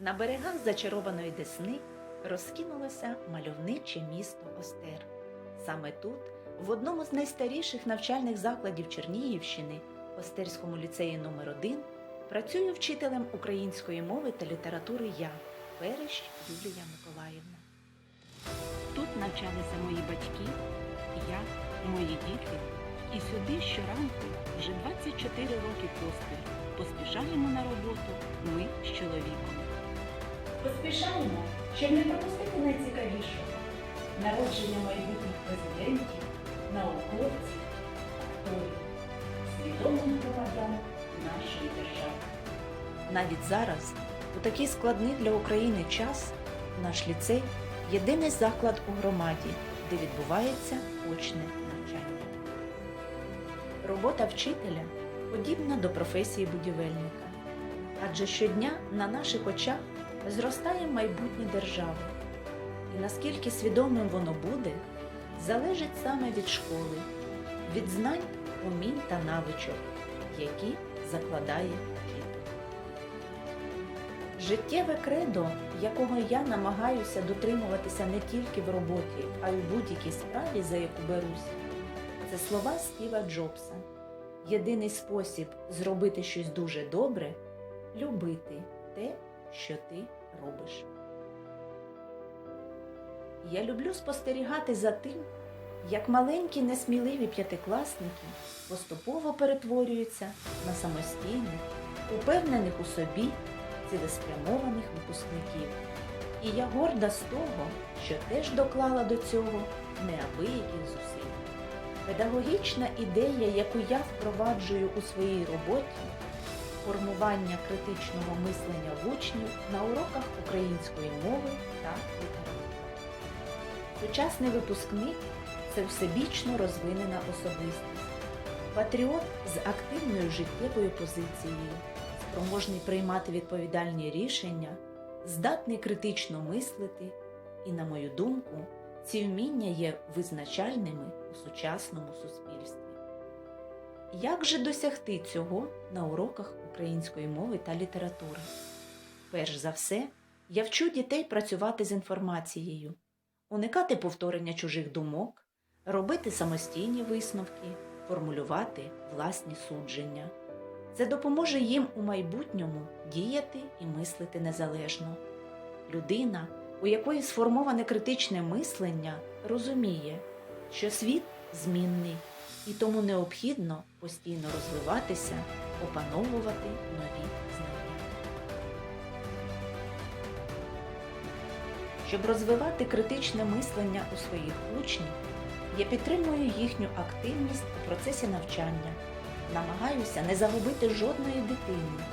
На берегах зачарованої Десни розкинулося мальовниче місто Остер. Саме тут, в одному з найстаріших навчальних закладів Чернігівщини, Остерському ліцеї номер 1 працюю вчителем української мови та літератури я, Перещ Юлія Миколаївна. Тут навчалися мої батьки, я і мої діти. І сюди щоранку вже 24 роки поспіль поспішаємо на роботу ми з чоловіком. Поспішаємо, щоб не пропустити найцікавішого народження майбутніх президентів, науковців, акторів, свідомих громадян нашої держави. Навіть зараз, у такий складний для України час, наш ліцей єдиний заклад у громаді, де відбувається очне навчання. Робота вчителя подібна до професії будівельника, адже щодня на наших очах зростає майбутнє держави. І наскільки свідомим воно буде, залежить саме від школи, від знань, умінь та навичок, які закладає вчитель. Життєве кредо, якого я намагаюся дотримуватися не тільки в роботі, а й у будь-якій справі, за яку берусь, це слова Стіва Джобса. Єдиний спосіб зробити щось дуже добре любити те, що ти робиш. Я люблю спостерігати за тим, як маленькі несміливі п'ятикласники поступово перетворюються на самостійних, упевнених у собі, цілеспрямованих випускників. І я горда з того, що теж доклала до цього неабияких зусиль. Педагогічна ідея, яку я впроваджую у своїй роботі, формування критичного мислення учнів на уроках української мови та літератури. Сучасний випускник це всебічно розвинена особистість, патріот з активною життєвою позицією, спроможний приймати відповідальні рішення, здатний критично мислити, і, на мою думку, ці вміння є визначальними у сучасному суспільстві. Як же досягти цього на уроках української мови та літератури? Перш за все, я вчу дітей працювати з інформацією, уникати повторення чужих думок, робити самостійні висновки, формулювати власні судження. Це допоможе їм у майбутньому діяти і мислити незалежно. Людина, у якої сформоване критичне мислення, розуміє, що світ змінний і тому необхідно постійно розвиватися, опановувати нові знання. Щоб розвивати критичне мислення у своїх учнів, я підтримую їхню активність у процесі навчання, намагаюся не загубити жодної дитини,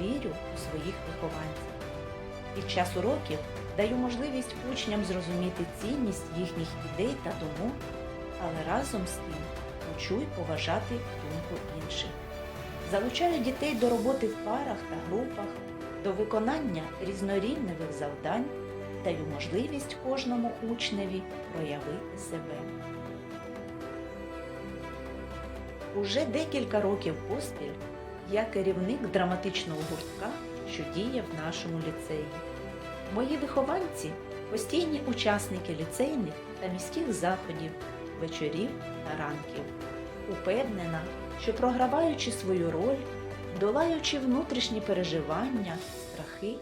вірю у своїх вихованців. Під час уроків даю можливість учням зрозуміти цінність їхніх ідей та думок, але разом з тим учу поважати думку інших. Залучаю дітей до роботи в парах та групах, до виконання різнорівневих завдань, даю можливість кожному учневі проявити себе. Уже декілька років поспіль я керівник драматичного гуртка, що діє в нашому ліцеї. Мої вихованці постійні учасники ліцейних та міських заходів, вечорів та ранків. Упевнена, що програваючи свою роль, долаючи внутрішні переживання, страхи,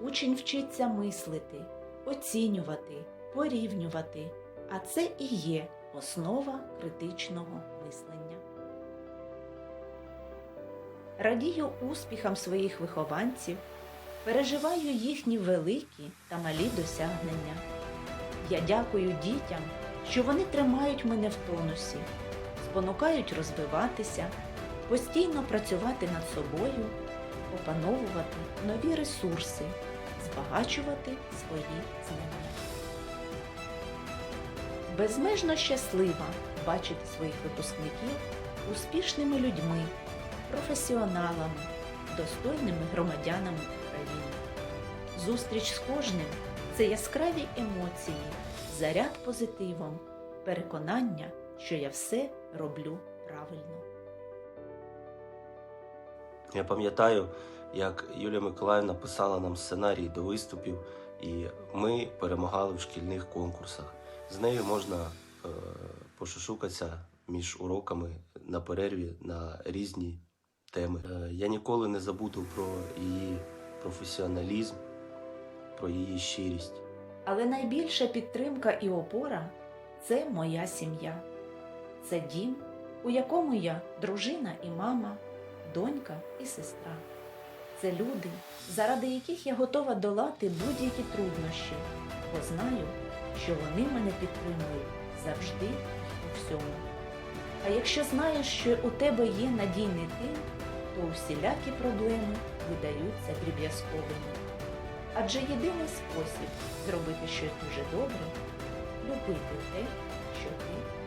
учень вчиться мислити, оцінювати, порівнювати, а це і є основа критичного мислення. Радію успіхам своїх вихованців, переживаю їхні великі та малі досягнення. Я дякую дітям, що вони тримають мене в тонусі, спонукають розвиватися, постійно працювати над собою, опановувати нові ресурси, збагачувати свої знання. Безмежно щаслива бачити своїх випускників успішними людьми, професіоналами, достойними громадянами України. Зустріч з кожним це яскраві емоції, заряд позитивом, переконання, що я все роблю правильно. Я пам'ятаю, як Юлія Миколаївна писала нам сценарій до виступів, і ми перемагали в шкільних конкурсах. З нею можна е, пошушукатися між уроками на перерві на різні теми. Е, я ніколи не забуду про її професіоналізм, про її щирість. Але найбільша підтримка і опора це моя сім'я. Це дім, у якому я дружина і мама, донька і сестра. Це люди, заради яких я готова долати будь-які труднощі, бо знаю, що вони мене підтримують завжди у всьому. А якщо знаєш, що у тебе є надійний тил, то усілякі проблеми видаються дріб'язковими. Адже єдиний спосіб зробити щось дуже добре любити те, що ти